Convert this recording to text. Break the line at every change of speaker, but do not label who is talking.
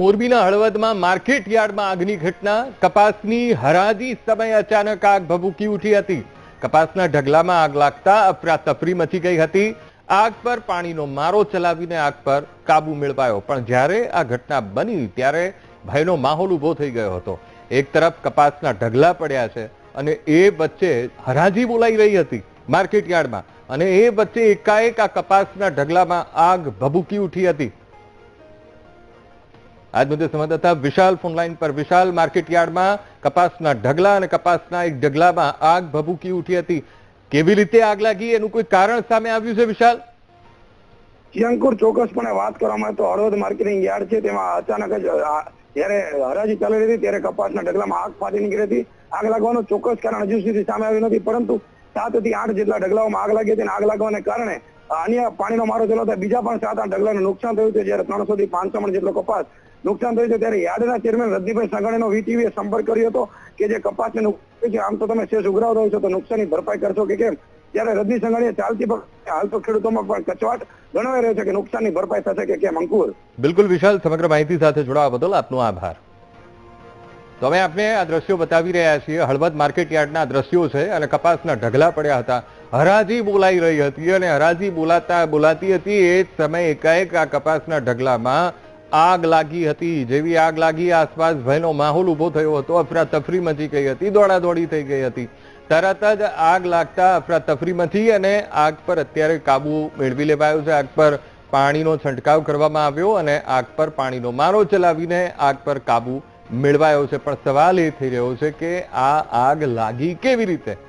મોરબીના હળવદમાં માર્કેટ યાર્ડમાં આગની ઘટના. કપાસની હરાજી સમયે અચાનક આગ ભભૂકી ઉઠી હતી. કપાસના ઢગલામાં આગ લાગતા અફરાતફરી મચી ગઈ હતી. આગ પર પાણીનો મારો ચલાવીને આગ પર કાબુ મેળવાયો. પણ જ્યારે આ ઘટના બની, ત્યારે ભયનો માહોલ ઊભો થઈ ગયો હતો. એક તરફ કપાસના ઢગલા પડ્યા છે અને એ વચ્ચે હરાજી બોલાઈ રહી હતી માર્કેટ યાર્ડમાં અને એ વચ્ચે એકાએક આ કપાસના ઢગલામાં આગ ભભૂકી ઉઠી હતી. આજ મુદ્દે સંવાદદાતા વિશાલ ફોનલાઈન પર. વિશાલ માર્કેટ કપાસના ઢગલા અને કપાસના એક ઢગલામાં આગ ભભૂકી ઉઠી હતી. કેવી રીતે આગ લાગી એનું કોઈ કારણ સામે આવ્યું છે, વિશાલ?
અંકુર ચોક્કસપણે વાત કરવામાં તો હળવદ માર્કેટિંગ યાર્ડ છે. તેમાં અચાનક જ જ્યારે હરાજી ચાલી રહી હતી, ત્યારે કપાસના ઢગલામાં આગ ફાટી નીકળી હતી. આગ લાગવાનું ચોક્કસ કારણ હજુ સુધી સામે આવ્યું નથી, પરંતુ સાતથી આઠ જેટલા ઢગલાઓમાં આગ લાગી હતી અને આગ લાગવાને કારણે અન્ય પાણીનો મારો ચલાવતા બીજા પણ સાત આઠ ઢગલાને નુકસાન થયું છે. જ્યારે ત્રણસો થી પાંચસો મણ જેટલો કપાસ નુકસાન થયું છે, ત્યારે યાર્ડના ચેરમેન રજનીભાઈ સંઘાણીનો વીટીવીએ સંપર્ક કર્યો હતો કે જે કપાસને નુકસાન છે, આમ તો તમે શેષ ઉઘરાવ રહ્યો છો, તો નુકસાનની ભરપાઈ કરશો કે કેમ? ત્યારે રજની સંઘાણીએ ચાલતી હાલ તો ખેડૂતોમાં પણ કચવાટ ગણાવી રહ્યો છે કે નુકસાનની ભરપાઈ થશે કે કેમ? અંકુર.
બિલકુલ વિશાલ, સમગ્ર માહિતી સાથે જોડાવા બદલ આપનો આભાર. તો અમે આપને આ દ્રશ્યો બતાવી રહ્યા છીએ. હળવદ માર્કેટ યાર્ડના દ્રશ્યો છે અને કપાસના ઢગલા પડ્યા હતા. હરાજી બોલાઈ રહી હતી અને હરાજી બોલાતા બોલાતી હતી એ જ સમયે એકાએક આ કપાસના ઢગલામાં આગ લાગી હતી. જેવી આગ લાગી આસપાસ ભયનો માહોલ ઊભો થયો હતો. અફરાતફરી મચી ગઈ હતી, દોડાદોડી થઈ ગઈ હતી. તરત જ આગ લાગતા અફરાતફરી મચી અને આગ પર અત્યારે કાબુ મેળવી લેવાયો છે. આગ પર પાણીનો છંટકાવ કરવામાં આવ્યો અને આગ પર પાણીનો મારો ચલાવીને આગ પર કાબુ મેળવાયો છે. પણ સવાલ એ થઈ રહ્યો છે કે આ આગ લાગી કેવી રીતે?